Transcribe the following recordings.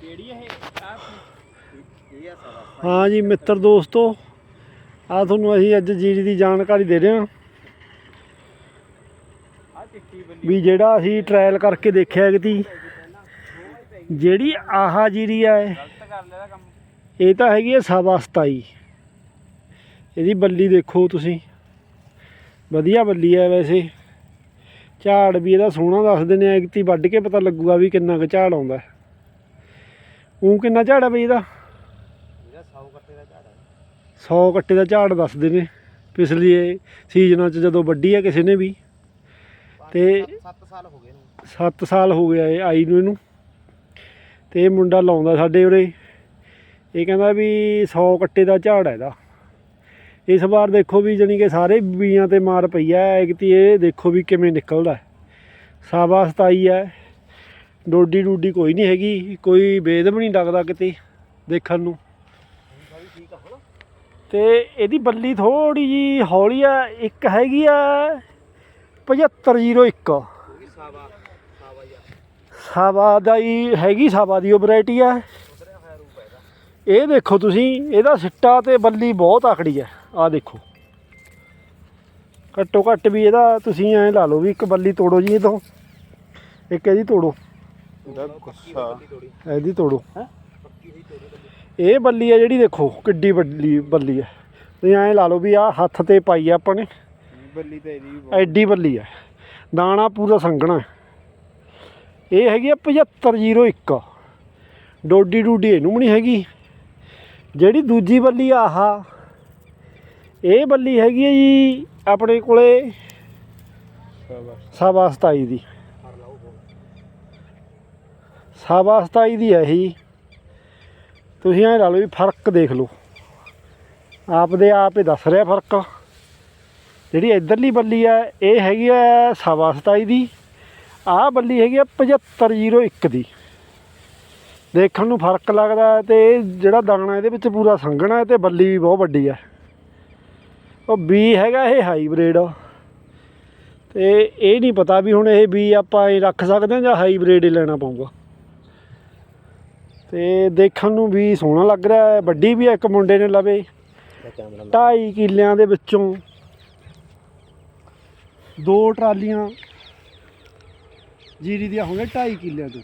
ਕਿਹੜੀ ਇਹ? ਆ ਆ ਹਾਂ ਜੀ ਮਿੱਤਰ ਦੋਸਤੋ ਆ ਤੁਹਾਨੂੰ ਅਸੀਂ ਅੱਜ ਜੀਰੀ ਦੀ ਜਾਣਕਾਰੀ ਦੇ ਰਹੇ ਹਾਂ। ਆ ਵੀ ਜਿਹੜਾ ਅਸੀਂ ਟ੍ਰਾਇਲ ਕਰਕੇ ਦੇਖਿਆ ਕਿਤੀ ਜਿਹੜੀ ਆਹਾ ਜੀਰੀ ਆ ਇਹ ਤਾਂ ਹੈਗੀ ਹੈ ਸਵਾ 27 ਇਹਦੀ ਬੱਲੀ ਦੇਖੋ ਤੁਸੀਂ। ਵਧੀਆ ਬੱਲੀ ਹੈ ਵੈਸੇ। ਝਾੜ ਵੀ ਇਹਦਾ ਸੋਹਣਾ ਦੱਸਦੇ ਨੇ ਐਗਤੀ ਵੱਢ ਕੇ ਪਤਾ ਲੱਗੂਗਾ ਵੀ ਕਿੰਨਾ ਕੁ ਝਾੜ ਆਉਂਦਾ। ਉਹ ਕਿੰਨਾ ਝਾੜ ਆ ਬਈ ਇਹਦਾ? ਇਹਦਾ 100 ਕੱਟੇ ਦਾ ਝਾੜ ਹੈ 100 ਕੱਟੇ ਦਾ ਝਾੜ ਦੱਸਦੇ ਨੇ ਪਿਛਲੀ ਸੀਜ਼ਨਾਂ 'ਚ ਜਦੋਂ ਵੱਢੀ ਆ ਕਿਸੇ ਨੇ ਵੀ ਤੇ 7 ਸਾਲ ਹੋ ਗਏ ਨੂੰ 7 ਸਾਲ ਹੋ ਗਿਆ ਇਹ ਆਈ ਨੂੰ ਇਹਨੂੰ ਤੇ ਇਹ ਮੁੰਡਾ ਲਾਉਂਦਾ ਸਾਡੇ ਉਰੇ। ਇਹ ਕਹਿੰਦਾ ਵੀ 100 ਕੱਟੇ ਦਾ ਝਾੜ ਹੈ ਇਹਦਾ। ਇਸ ਵਾਰ ਦੇਖੋ ਵੀ ਜਾਣੀ ਕਿ ਸਾਰੇ ਬੀਆਂ ਤੇ ਮਾਰ ਪਈ ਐ ਐਗਤੀ ਇਹ ਦੇਖੋ ਵੀ ਕਿਵੇਂ ਨਿਕਲਦਾ। ਹੈ। ਸਾਵਾ 27 ਹੈ ਡੋਡੀ ਡੂਡੀ ਕੋਈ ਨਹੀਂ ਹੈਗੀ, ਕੋਈ ਬੇਦਮ ਨਹੀਂ ਲੱਗਦਾ ਕਿਤੇ ਦੇਖਣ ਨੂੰ। ਠੀਕ ਤੇ ਇਹਦੀ ਬੱਲੀ ਥੋੜੀ ਜੀ ਹੌਲੀ ਆ, ਇੱਕ ਹੈਗੀ ਆ 7501 ਕਿਉਂਕਿ ਸਾਵਾ ਸਾਵਾ ਦਾ ਹੀ ਹੈਗੀ, ਸਾਵਾ ਦੀ ਉਹ ਵੈਰਾਈਟੀ ਆ। ਹੈ ਇਹ ਦੇਖੋ ਤੁਸੀਂ, ਇਹਦਾ ਸਿੱਟਾ ਤੇ ਬੱਲੀ ਬਹੁਤ ਆਕੜੀ ਆ ਆ ਦੇਖੋ। ਘੱਟੋ ਘੱਟ ਵੀ ਇਹਦਾ ਤੁਸੀਂ ਐਂ ਲਾ ਲਓ ਵੀ ਇੱਕ ਬੱਲੀ ਤੋੜੋ ਜੀ ਇਹ ਤੋਂ ਇੱਕ ਇਹਦੀ ਤੋੜੋ। ਗੁੱਸਾ। ਇਹਦੀ ਤੋੜੋ। ਬੱਲੀ। ਇਹ ਬੱਲੀ ਆ ਜਿਹੜੀ ਦੇਖੋ ਕਿੱਡੀ ਵੱਡੀ ਬੱਲੀ ਆ। ਤੁਸੀਂ ਐਂ ਲਾ ਲਓ ਵੀ ਆ ਹੱਥ ਤੇ ਪਾਈ ਆ ਆਪਾਂ ਨੇ। ਬੱਲੀ ਤਾਂ ਇਹਦੀ ਐਡੀ ਬੱਲੀ ਆ। ਦਾਣਾ ਪੂਰਾ ਸੰਘਣਾ। ਇਹ ਹੈਗੀ ਆ 7501 ਡੋਡੀ ਡੂਡੀ ਇਹਨੂੰ ਵੀ ਨਹੀਂ ਹੈਗੀ। ਜਿਹੜੀ ਦੂਜੀ ਬੱਲੀ ਆ ਆਹ ਇਹ ਬੱਲੀ ਹੈਗੀ ਹੈ ਜੀ ਆਪਣੇ ਕੋਲੇ। ਸਵਾ 27 ਦੀ। ਬੋਲ ਸਵਾ 27 ਦੀ ਹੈ ਇਹ। ਤੁਸੀਂ ਐਂ ਲਾ ਲਓ ਵੀ ਫ਼ਰਕ ਦੇਖ ਲਓ। ਆਪਦੇ ਆਪ ਹੀ ਦੱਸ ਰਿਹਾ ਫ਼ਰਕ। ਜਿਹੜੀ ਇਧਰਲੀ ਬੱਲੀ ਆ, ਇਹ ਹੈਗੀ ਆ ਸਵਾ 27 ਦੀ। ਆਹ ਬੱਲੀ ਹੈਗੀ ਆ 7501 ਦੀ। ਦੇਖਣ ਨੂੰ ਫ਼ਰਕ ਲੱਗਦਾ ਹੈ ਤੇ ਇਹ ਜਿਹੜਾ ਦਾਣਾ ਇਹਦੇ ਵਿੱਚ ਪੂਰਾ ਸੰਘਣਾ ਹੈ ਤੇ ਬੱਲੀ ਵੀ ਬਹੁਤ ਵੱਡੀ ਹੈ। ਉਹ ਬੀ ਹੈਗਾ ਇਹ ਹਾਈਬ੍ਰਿਡ। ਤੇ ਇਹ ਨਹੀਂ ਪਤਾ ਵੀ ਹੁਣ ਇਹ ਬੀ ਆਪਾਂ ਇਹ ਰੱਖ ਸਕਦੇ ਹਾਂ ਜਾਂ ਹਾਈਬ੍ਰਿਡ ਹੀ ਲੈਣਾ ਪਊਗਾ। ਤੇ ਦੇਖਣ ਨੂੰ ਵੀ ਸੋਹਣਾ ਲੱਗ ਰਿਹਾ ਹੈ। ਵੱਡੀ ਵੀ ਹੈ ਇੱਕ ਮੁੰਡੇ ਨੇ ਲਵੇ। ਇਹ ਕੈਮਰਾ ਢਾਈ ਕਿੱਲਿਆਂ ਦੇ ਵਿੱਚੋਂ ਦੋ ਟਰਾਲੀਆਂ ਜੀਰੀ ਦੀਆਂ ਹੋਣਗੀਆਂ ਢਾਈ ਕਿੱਲਿਆਂ ਤੋਂ।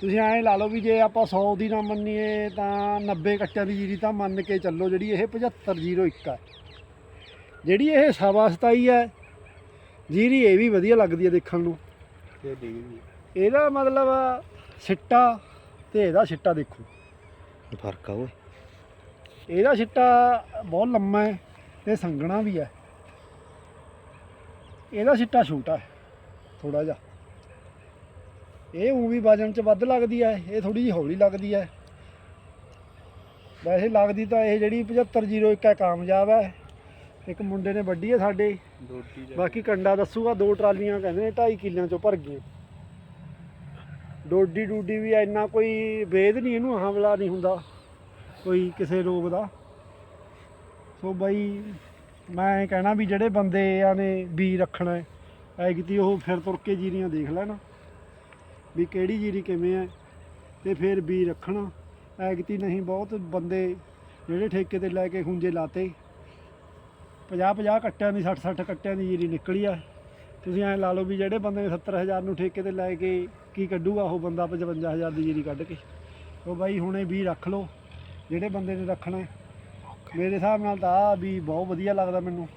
ਤੁਸੀਂ ਐਂ ਲਾ ਲਓ ਵੀ ਜੇ ਆਪਾਂ 100 ਦੀ ਨਾ ਮੰਨੀਏ ਤਾਂ 90 ਕੱਟਿਆਂ ਦੀ ਜੀਰੀ ਤਾਂ ਮੰਨ ਕੇ ਚੱਲੋ ਜਿਹੜੀ ਇਹ 7501 ਹੈ। ਜਿਹੜੀ ਇਹ ਸਵਾ 27 ਹੈ ਜੀਰੀ ਇਹ ਵੀ ਵਧੀਆ ਲੱਗਦੀ ਹੈ ਦੇਖਣ ਨੂੰ। ਇਹਦਾ ਮਤਲਬ ਸਿੱਟਾ ਤੇ ਇਹਦਾ ਸਿੱਟਾ ਦੇਖੋ। ਫ਼ਰਕ ਆ ਓਏ। ਇਹਦਾ ਸਿੱਟਾ ਬਹੁਤ ਲੰਮਾ ਹੈ ਤੇ ਸੰਘਣਾ ਵੀ ਹੈ। ਇਹਦਾ ਸਿੱਟਾ ਛੋਟਾ ਹੈ ਥੋੜਾ ਜਿਹਾ। ਇਹ ਉਂ ਵੀ ਵਜਨ ਚ ਵੱਧ ਲੱਗਦੀ ਹੈ ਇਹ ਥੋੜੀ ਜਿਹੀ ਹੌਲੀ ਲੱਗਦੀ ਹੈ। ਵੈਸੇ ਲੱਗਦੀ ਤਾਂ ਇਹ ਜਿਹੜੀ 7501 ਹੈ ਕਾਮਯਾਬ ਹੈ। ਇੱਕ ਮੁੰਡੇ ਨੇ ਵੱਡੀ ਹੈ ਸਾਡੇ। ਬਾਕੀ ਕੰਡਾ ਦੱਸੂਗਾ ਦੋ ਟਰਾਲੀਆਂ ਕਹਿੰਦੇ ਨੇ 2.5 ਕਿੱਲਿਆਂ ਚੋਂ ਭਰ ਗਈਆਂ। ਡੋਡੀ ਡੂਡੀ ਵੀ ਇੰਨਾ ਕੋਈ ਵੇਦ ਨਹੀਂ, ਇਹਨੂੰ ਹਮਲਾ ਨਹੀਂ ਹੁੰਦਾ ਕੋਈ ਕਿਸੇ ਰੋਗ ਦਾ। ਸੋ ਬਾਈ ਮੈਂ ਕਹਿਣਾ ਵੀ ਜਿਹੜੇ ਬੰਦੇ ਆ ਨੇ ਬੀ ਰੱਖਣਾ ਹੈ ਐਗਤੀ ਉਹ ਫਿਰ ਤੁਰ ਕੇ ਜੀਰੀਆਂ ਦੇਖ ਲੈਣਾ ਵੀ ਕਿਹੜੀ ਜੀਰੀ ਕਿਵੇਂ ਹੈ ਤੇ ਫਿਰ ਬੀ ਰੱਖਣਾ। ਐਗਤੀ ਨਹੀਂ, ਬਹੁਤ ਬੰਦੇ ਜਿਹੜੇ ਠੇਕੇ ਤੇ ਲੈ ਕੇ ਖੁੰਝੇ ਲਾਤੇ। 50 50 ਕੱਟਿਆਂ ਦੀ 60 60 ਕੱਟਿਆਂ ਦੀ ਜੀਰੀ ਨਿਕਲੀ ਆ। ਤੁਸੀਂ ਐਂ ਲਾ ਲਓ ਵੀ ਜਿਹੜੇ ਬੰਦੇ ਨੇ 70000 ਨੂੰ ਠੇਕੇ ਤੇ ਲੈ ਕੇ ਕੀ ਕੱਢੂਗਾ ਉਹ ਬੰਦਾ 55000 ਦੀ ਜੀਰੀ ਕੱਢ ਕੇ। ਉਹ ਬਾਈ ਹੁਣੇ ਵੀ ਰੱਖ ਲਓ ਜਿਹੜੇ ਬੰਦੇ ਨੇ ਰੱਖਣਾ ਹੈ। ਮੇਰੇ ਹਿਸਾਬ ਨਾਲ ਤਾਂ ਆ ਵੀ ਬਹੁਤ ਵਧੀਆ ਲੱਗਦਾ ਮੈਨੂੰ।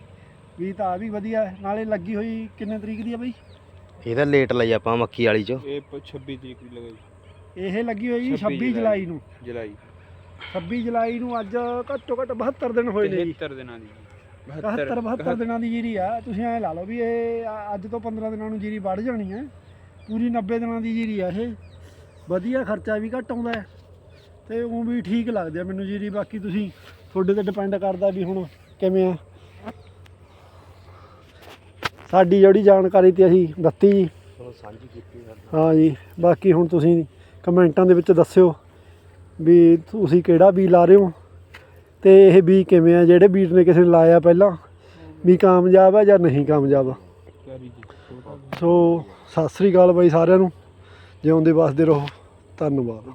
ਵੀ ਤਾਂ ਆ ਵੀ ਵਧੀਆ ਹੈ। ਨਾਲੇ ਲੱਗੀ ਹੋਈ ਕਿੰਨੇ ਤਰੀਕ ਦੀ ਆ ਬਈ? ਇਹਦਾ ਲੇਟ ਲਈ ਆਪਾਂ ਮੱਕੀ ਵਾਲੀ ਚ। ਇਹ ਪ- 26 ਤਰੀਕ ਦੀ ਲਗਾਈ। ਇਹ ਲੱਗੀ ਹੋਈ ਜੀ 26 26 ਜੁਲਾਈ ਨੂੰ। ਜੁਲਾਈ। 26 ਜੁਲਾਈ ਨੂੰ ਅੱਜ ਘੱਟੋ ਘੱਟ 72 ਦਿਨ ਹੋਏ ਨੇ ਜੀ। 73 ਦਿਨਾਂ ਦੀ। 71 72 ਦਿਨਾਂ ਦੀ ਜੀਰੀ ਆ। ਤੁਸੀਂ ਐਂ ਲਾ ਲਓ ਵੀ ਇਹ ਅੱਜ ਤੋਂ 15 ਦਿਨਾਂ ਨੂੰ ਜੀਰੀ ਵੱਢ ਜਾਣੀ ਹੈ। ਪੂਰੀ 90 ਦਿਨਾਂ ਦੀ ਜੀਰੀ ਆ ਇਹ। ਵਧੀਆ ਖਰਚਾ ਵੀ ਘੱਟ ਆਉਂਦਾ ਤੇ ਉਹ ਵੀ ਠੀਕ ਲੱਗਦੀ ਆ ਮੈਨੂੰ ਜੀਰੀ। ਬਾਕੀ ਤੁਸੀਂ ਤੁਹਾਡੇ ਤੇ ਡਿਪੈਂਡ ਕਰਦਾ ਵੀ ਹੁਣ ਕਿਵੇਂ ਆ। ਸਾਡੀ ਜਿਹੜੀ ਜਾਣਕਾਰੀ ਤੇ ਅਸੀਂ ਦਿੱਤੀ ਜੀ। ਸਾਂਝੀ ਕੀਤੀ ਹਾਂ ਜੀ। ਬਾਕੀ ਹੁਣ ਤੁਸੀਂ ਕਮੈਂਟਾਂ ਦੇ ਵਿੱਚ ਦੱਸਿਓ ਵੀ ਤੁਸੀਂ ਕਿਹੜਾ ਬੀ ਲਾ ਰਹੇ ਹੋ। ਤੇ ਇਹ ਬੀ ਕਿਵੇਂ ਆ, ਜਿਹੜੇ ਵੀਰ ਨੇ ਕਿਸੇ ਨੇ ਲਾਇਆ ਪਹਿਲਾਂ, ਵੀ ਕਾਮਯਾਬ ਆ ਜਾਂ ਨਹੀਂ ਕਾਮਯਾਬ ਸੋ, ਸਤਿ ਸ੍ਰੀ ਅਕਾਲ ਬਾਈ ਸਾਰਿਆਂ ਨੂੰ, ਜਿਉਂਦੇ ਵਸਦੇ ਰਹੋ, ਧੰਨਵਾਦ।